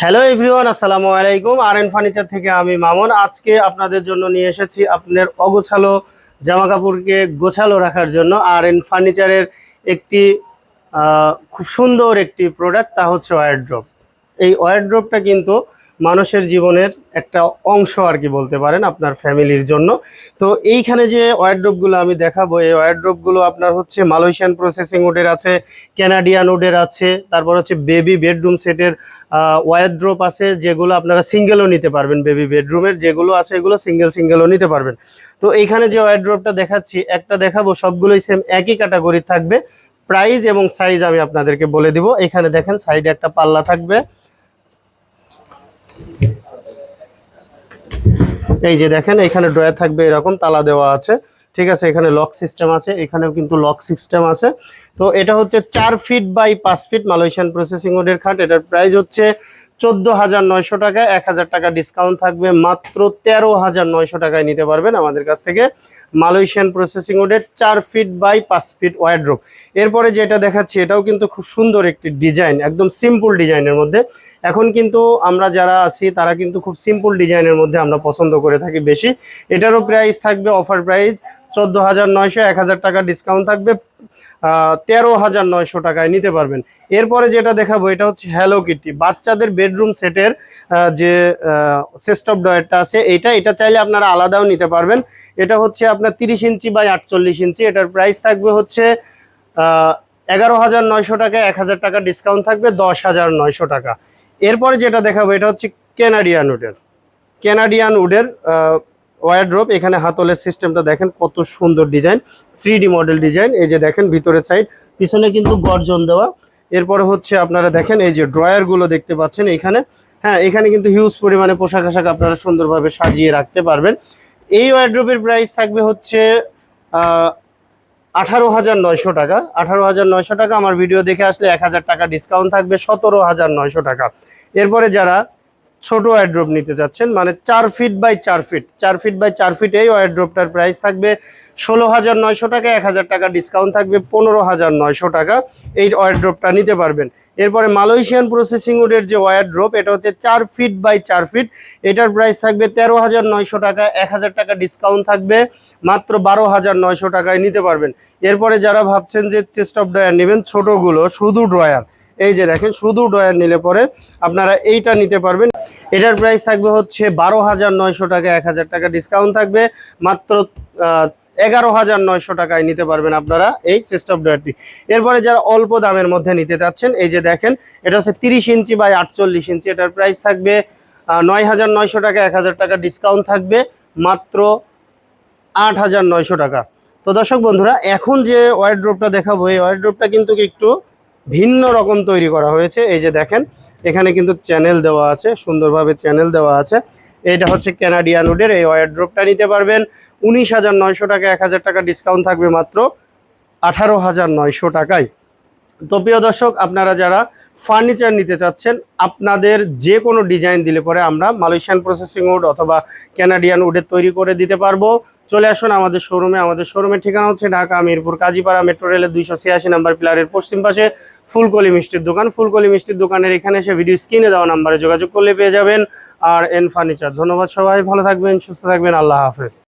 Hello everyone আসসালামু আলাইকুম। আর N furniture থেকে আমি মামুন। আজকে আপনাদের জন্য নিয়ে এসেছি আপনার অগোছালো জামা কাপড়কে গোছালো রাখার জন্য আর এন ফার্নিচারের একটি খুব সুন্দর একটি প্রোডাক্ট তা হচ্ছে ওয়ারড্রপ এই ওয়ারড্রপটা কিন্তু মানুষের জীবনের একটা অংশ আর কি বলতে পারেন আপনার ফ্যামিলির জন্য। তো এইখানে যে ওয়ারড্রপগুলো আমি দেখাবো, এই ওয়ারড্রপগুলো আপনার হচ্ছে মালয়েশিয়ান প্রসেসিং উডের আছে ক্যানাডিয়ান উডের আছে, তারপর হচ্ছে বেবি বেডরুম সেটের ওয়ারড্রপ আছে, যেগুলো আপনারা সিঙ্গেলও নিতে পারবেন বেবি বেডরুমের যেগুলো আছে এগুলো সিঙ্গেল সিঙ্গেলও নিতে পারবেন। তো এইখানে যে ওয়ারড্রপটা দেখাচ্ছি, একটা দেখাবো, সবগুলোই সেম একই ক্যাটাগরির থাকবে। প্রাইস এবং সাইজ আমি আপনাদেরকে বলে দিব, এখানে দেখেন সাইডে একটা পাল্লা থাকবে। এই যে দেখেন এখানে ড্রয়ার থাকবে এরকম তালা দেওয়া আছে। ঠিক আছে, এখানে লক সিস্টেম আছে, এখানেও কিন্তু লক সিস্টেম আছে। তো এটা হচ্ছে চার ফিট বাই পাঁচ ফিট মালয়েশিয়ান প্রসেসিং ওডের খাট। এটার প্রাইস হচ্ছে চোদ্দ হাজার নয়শো টাকা। এক হাজার টাকা ডিসকাউন্ট থাকবে, মাত্র তেরো হাজার নয়শো টাকায় নিতে পারবেন আমাদের কাছ থেকে মালয়েশিয়ান প্রসেসিং ওডের চার ফিট বাই পাঁচ ফিট ওয়ারড্রোপ এরপরে যেটা দেখাচ্ছি, এটাও কিন্তু খুব সুন্দর একটি ডিজাইন একদম সিম্পল ডিজাইনের মধ্যে। এখন কিন্তু আমরা যারা আছি, তারা কিন্তু খুব সিম্পল ডিজাইনের মধ্যে আমরা পছন্দ করে থাকি বেশি। এটারও প্রাইস থাকবে অফার প্রাইস চোদ্দ হাজার নয়শো এক হাজার টাকা ডিসকাউন্ট থাকবে তেরো হাজার নয়শো টাকায় নিতে পারবেন। এরপরে যেটা দেখাবো, এটা হচ্ছে হ্যালো কিটি বাচ্চাদের বেডরুম সেটের যে সেস্টপ ডয়ারটা আছে, এইটা, এটা চাইলে আপনারা আলাদাও নিতে পারবেন। এটা হচ্ছে আপনার তিরিশ ইঞ্চি বাই আটচল্লিশ ইঞ্চি। এটার প্রাইস থাকবে হচ্ছে এগারো হাজার নয়শো টাকা এক হাজার টাকা ডিসকাউন্ট থাকবে, দশ হাজার নয়শো টাকা। এরপরে যেটা দেখাবো, এটা হচ্ছে কেনাডিয়ান উডের কেনাডিয়ান উডের ওয়ারড্রপ এখানে হাতলের সিস্টেমটা দেখেন কত সুন্দর ডিজাইন থ্রি মডেল ডিজাইন, এই যে দেখেন ভিতরে সাইড পিছনে কিন্তু গর্জন দেওয়া। এরপরে হচ্ছে আপনারা দেখেন এই যে ড্রয়ারগুলো দেখতে পাচ্ছেন এখানে। হ্যাঁ এখানে কিন্তু হিউজ পরিমাণে পোশাক আশাক আপনারা সুন্দরভাবে সাজিয়ে রাখতে পারবেন। এই ওয়ারড্রপের প্রাইস থাকবে হচ্ছে আঠারো হাজার নয়শো টাকা। আঠারো হাজার নয়শো টাকা, আমার ভিডিও দেখে আসলে এক হাজার টাকা ডিসকাউন্ট থাকবে, সতেরো হাজার নয়শো টাকা। এরপরে যারা ছোট ওয়ারড্রপ নিতে চাচ্ছেন মানে চার ফিট বাই চার ফিট চার ফিট বাই চার ফিট এই ওয়ারড্রপটার প্রাইস থাকবে ষোলো হাজার নয়শো টাকা এক হাজার টাকা ডিসকাউন্ট থাকবে পনেরো হাজার নয়শো টাকা, এই ওয়ারড্রপটা নিতে পারবেন। এরপরে মালয়েশিয়ান প্রসেসিং উডের যে ওয়ারড্রপ এটা হচ্ছে চার ফিট বাই চার ফিট এটার প্রাইস থাকবে তেরো হাজার নয়শো টাকা এক হাজার টাকা ডিসকাউন্ট থাকবে, মাত্র বারো হাজার নয়শো টাকায় নিতে পারবেন। এরপরে যারা ভাবছেন যে চেস্ট অফ ড্রয়ার নেবেন, ছোটোগুলো, শুধু ড্রয়ার এই যে দেখেন, শুধু ড্রয়ার নিলে পরে আপনারা এইটা নিতে পারবেন। এটার প্রাইস থাকবে হচ্ছে বারো হাজার নয়শো টাকা, এক হাজার টাকা ডিসকাউন্ট থাকবে। মাত্র এগারো হাজার নয়শো টাকায় নিতে পারবেন আপনারা এই অফ ডয়ারটি এরপরে যারা অল্প দামের মধ্যে নিতে চাচ্ছেন, এই যে দেখেন, এটা হচ্ছে তিরিশ ইঞ্চি বাই আটচল্লিশ ইঞ্চি, এটার প্রাইস থাকবে নয় হাজার নয়শো টাকা, এক হাজার টাকা ডিসকাউন্ট থাকবে, মাত্র আট হাজার নয়শো টাকা। তো দর্শক বন্ধুরা, এখন যে ওয়ারড্রপটা দেখাবো, এই ওয়ারড্রপটা কিন্তু একটু ভিন্ন রকম তৈরি করা হয়েছে। এই যে দেখেন, এখানে কিন্তু চ্যানেল দেওয়া আছে, সুন্দরভাবে চ্যানেল দেওয়া আছে। এটা হচ্ছে ক্যানাডিয়ান উডের এই ওয়ারড্রপটা নিতে পারবেন। উনিশ হাজার নয়শো টাকা, এক হাজার টাকা ডিসকাউন্ট থাকবে মাত্র আঠারো হাজার নয়শো টাকায়। তো প্রিয় দর্শক, আপনারা যারা ফার্নিচার নিতে চাচ্ছেন, আপনাদের যে কোনো ডিজাইন দিলে পরে আমরা মালয়েশিয়ান প্রসেসিং উড অথবা ক্যানাডিয়ান উডের তৈরি করে দিতে পারব। চলে আসুন আমাদের শোরুমে আমাদের শোরুমের ঠিকানা হচ্ছে ঢাকা মিরপুর কাজীপাড়া মেট্রো রেলের দুইশো ছিয়াশি নাম্বার পিলারের পশ্চিম পাশে। ফুলকলি মিষ্টির দোকান। ফুলকলি মিষ্টির দোকানের এখানে এসে ভিডিও স্ক্রিনে দেওয়া নাম্বারে যোগাযোগ করলে পেয়ে যাবেন। আর এন ফার্নিচার ধন্যবাদ সবাই। ভালো থাকবেন, সুস্থ থাকবেন। আল্লাহ হাফেজ।